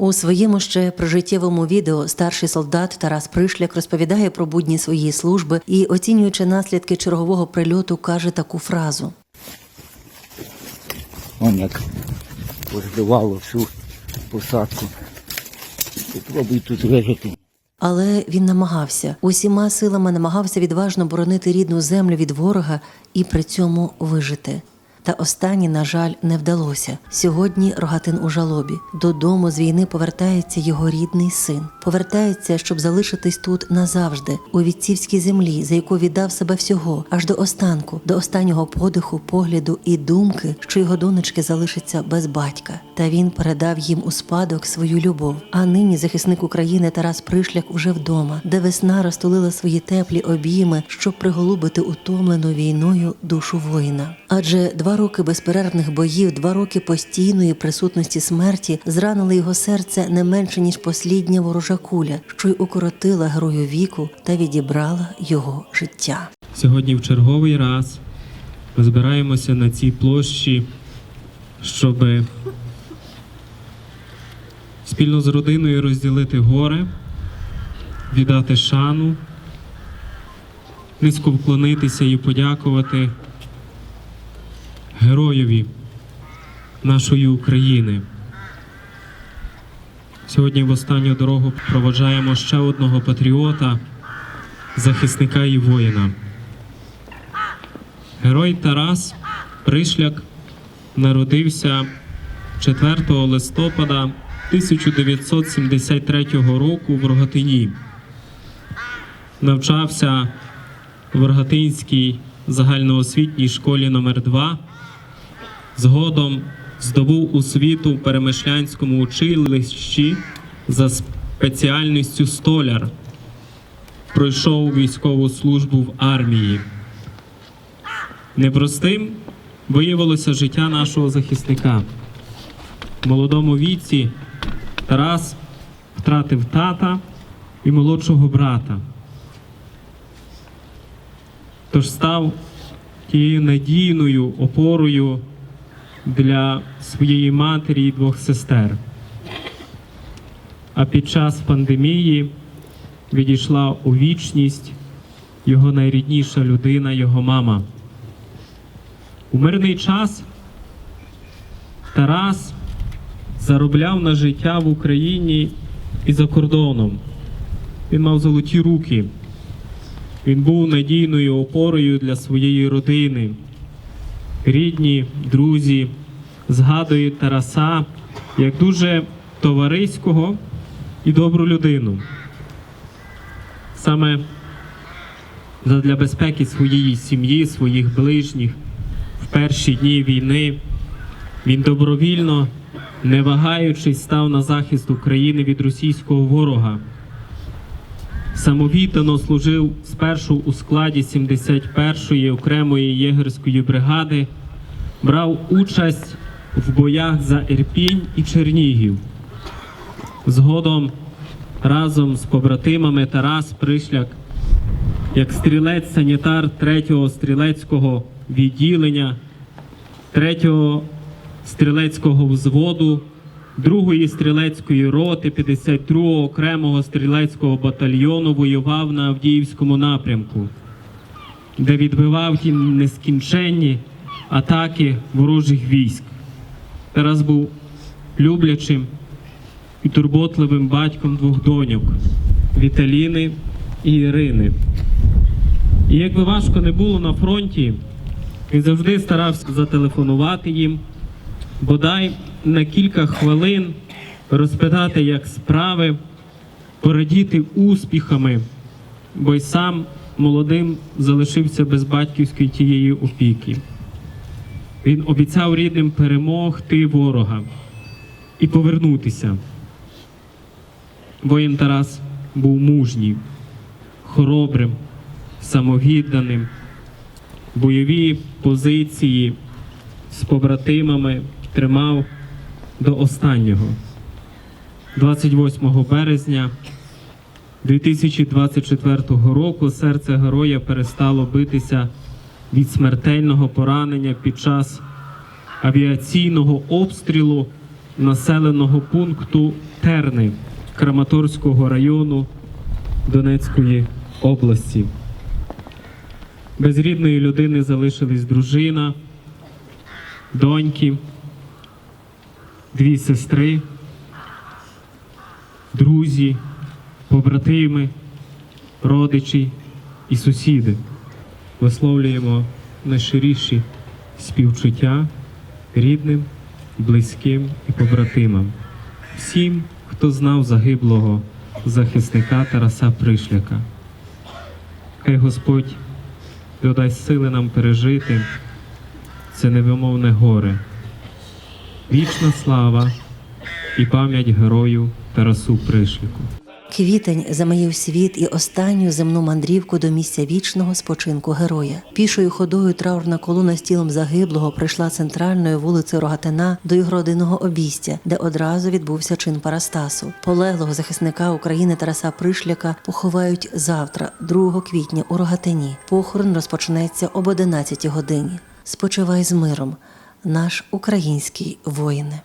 У своєму ще прожиттєвому відео старший солдат Тарас Пришляк розповідає про будні своєї служби і, оцінюючи наслідки чергового прильоту, каже таку фразу: Вон як позбивало всю посадку. Попробуй тут вижити. Але він намагався усіма силами намагався відважно боронити рідну землю від ворога і при цьому вижити. Та останнє, на жаль, не вдалося. Сьогодні Рогатин у жалобі. Додому з війни повертається його рідний син. Повертається, щоб залишитись тут назавжди, у вітцівській землі, за яку віддав себе всього, аж до останку, до останнього подиху, погляду і думки, що його донечки залишаться без батька. Та він передав їм у спадок свою любов. А нині захисник України Тарас Пришляк уже вдома, де весна розтулила свої теплі обійми, щоб приголубити утомлену війною душу воїна. Адже два роки безперервних боїв, два роки постійної присутності смерті зранили його серце не менше ніж послідня ворожа куля, що й укоротила герою віку та відібрала його життя. Сьогодні в черговий раз ми збираємося на цій площі, щоб спільно з родиною розділити горе, віддати шану, низько вклонитися і подякувати героєві нашої України. Сьогодні в останню дорогу проводжаємо ще одного патріота, захисника і воїна. Герой Тарас Пришляк народився 4 листопада 1973 року в Рогатині. Навчався в Рогатинській загальноосвітній школі номер 2 Згодом здобув освіту в Перемишлянському училищі за спеціальністю столяр. Пройшов військову службу в армії. Непростим виявилося життя нашого захисника. В молодому віці Тарас втратив тата і молодшого брата. Тож став тією надійною опорою для своєї матері і двох сестер. А під час пандемії відійшла у вічність його найрідніша людина, його мама. У мирний час Тарас заробляв на життя в Україні і за кордоном. Він мав золоті руки. Він був надійною опорою для своєї родини. Рідні, друзі згадують Тараса як дуже товариського і добру людину. Саме для безпеки своєї сім'ї, своїх ближніх в перші дні війни він добровільно, не вагаючись, став на захист України від російського ворога. Самовіддано служив спершу у складі 71-ї окремої єгерської бригади, брав участь в боях за Ірпінь і Чернігів. Згодом разом з побратимами Тарас Пришляк, як стрілець-санітар 3-го стрілецького відділення, 3-го стрілецького взводу, 2-ї стрілецької роти 52-го окремого стрілецького батальйону воював на Авдіївському напрямку, де відбивав нескінченні атаки ворожих військ. Тарас був люблячим і турботливим батьком двох доньок Віталіни і Ірини. І як би важко не було на фронті, він завжди старався зателефонувати їм, бодай на кілька хвилин розпитати, як справи, порадіти успіхами, бо й сам молодим залишився без батьківської тієї опіки. Він обіцяв рідним перемогти ворога і повернутися. Воїн Тарас був мужній, хоробрим, самовідданим, бойові позиції з побратимами тримав до останнього. 28 березня 2024 року серце героя перестало битися від смертельного поранення під час авіаційного обстрілу населеного пункту Терни Краматорського району Донецької області. Без рідної людини залишились дружина, доньки, дві сестри, друзі, побратими, родичі і сусіди. Висловлюємо найщиріші співчуття рідним, близьким і побратимам, всім, хто знав загиблого захисника Тараса Пришляка. Хай Господь додасть сили нам пережити це невимовне горе. Вічна слава і пам'ять герою Тарасу Пришляку. Квітень замаїв світ і останню земну мандрівку до місця вічного спочинку героя. Пішою ходою траурна колона з тілом загиблого прийшла центральною вулицею Рогатина до його родинного обійстя, де одразу відбувся чин Парастасу. Полеглого захисника України Тараса Пришляка поховають завтра, 2 квітня, у Рогатині. Похорон розпочнеться об 11 годині. Спочивай з миром, наш український воїне.